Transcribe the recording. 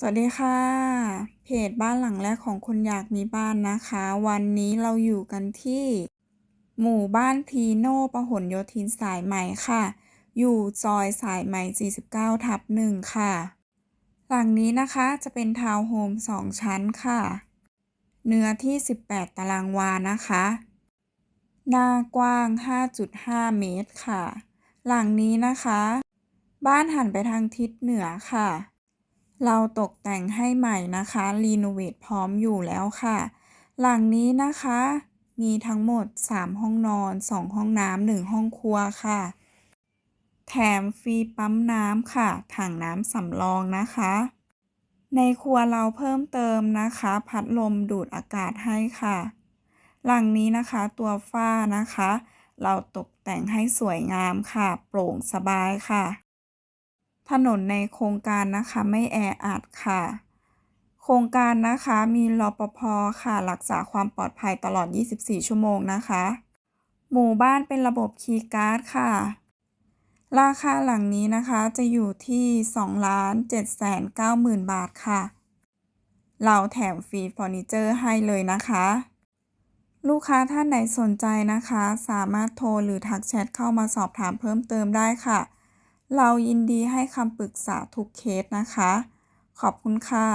สวัสดีค่ะ เพจบ้านหลังแรกของคนอยากมีบ้านนะคะ วันนี้เราอยู่กันที่ หมู่บ้านพีโน่ประหลโยธินสายใหม่ค่ะ อยู่ซอยสายใหม่ 49 ทับหนึ่งค่ะ หลังนี้นะคะจะเป็นทาวน์โฮม 2 ชั้นค่ะ เนื้อที่ 18 ตารางวานะคะ หน้ากว้าง 5.5 เมตรค่ะ หลังนี้นะคะ บ้านหันไปทางทิศเหนือค่ะ เราตกแต่งให้ใหม่นะคะ รีโนเวทพร้อมอยู่แล้วค่ะ หลังนี้นะคะ มีทั้งหมด 3 ห้องนอน 2 ห้องน้ำ1ห้องครัวค่ะ แถมฟรีปั๊มน้ำค่ะ ถังน้ำสำรองนะคะ ในครัวเราเพิ่มเติมนะคะ พัดลมดูดอากาศให้ค่ะ หลังนี้นะคะตัวฝ้านะคะ เราตกแต่งให้สวยงามค่ะ โปร่งสบายค่ะ ถนนในโครงการนะคะไม่แออัดค่ะ โครงการนะคะมีรปภค่ะรักษาความปลอดภัยตลอด 24 ชั่วโมงนะคะ หมู่บ้านเป็นระบบคีย์การ์ดค่ะ ราคาหลังนี้นะคะจะอยู่ที่ 2 7 9 0 0 0 0 บาทค่ะ เราแถมฟรีเฟอร์นิเจอร์ให้เลยนะคะ ลูกค้าท่านไหนสนใจนะคะ สามารถโทรหรือทักแชทเข้ามาสอบถามเพิ่มเติมได้ค่ะ เรายินดีให้คำปรึกษาทุกเคสนะคะ ขอบคุณค่ะ